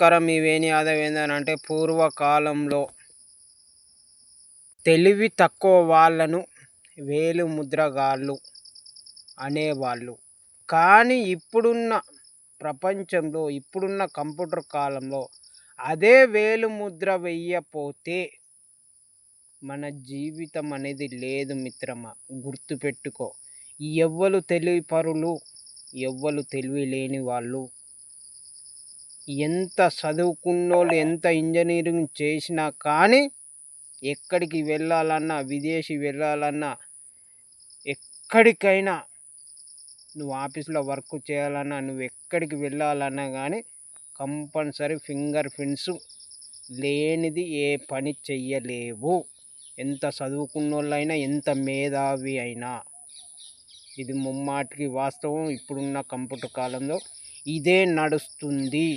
నమస్కారం మీ వేణి యాదవ్ ఏంటంటే పూర్వకాలంలో తెలివి తక్కువ వాళ్ళను వేలు ముద్రగాళ్ళు అనేవాళ్ళు. కానీ ఇప్పుడున్న ప్రపంచంలో ఇప్పుడున్న కంప్యూటర్ కాలంలో అదే వేలు ముద్ర వెయ్యపోతే మన జీవితం అనేది లేదు మిత్రమా గుర్తుపెట్టుకో. ఎవ్వరు తెలివి పరులు ఎవ్వరు తెలివి లేని వాళ్ళు ఎంత చదువుకున్నోళ్ళు ఎంత ఇంజనీరింగ్ చేసినా కానీ ఎక్కడికి వెళ్ళాలన్నా విదేశీ వెళ్ళాలన్నా ఎక్కడికైనా నువ్వు ఆఫీస్లో వర్క్ చేయాలన్నా నువ్వు ఎక్కడికి వెళ్ళాలన్నా కానీ కంపల్సరీ ఫింగర్ ప్రింట్స్ లేనిది ఏ పని చెయ్యలేవు. ఎంత చదువుకున్నోళ్ళైనా ఎంత మేధావి అయినా. ఇది ముమ్మాటికి వాస్తవం. ఇప్పుడున్న కంప్యూటర్ కాలంలో ఇదే నడుస్తుంది.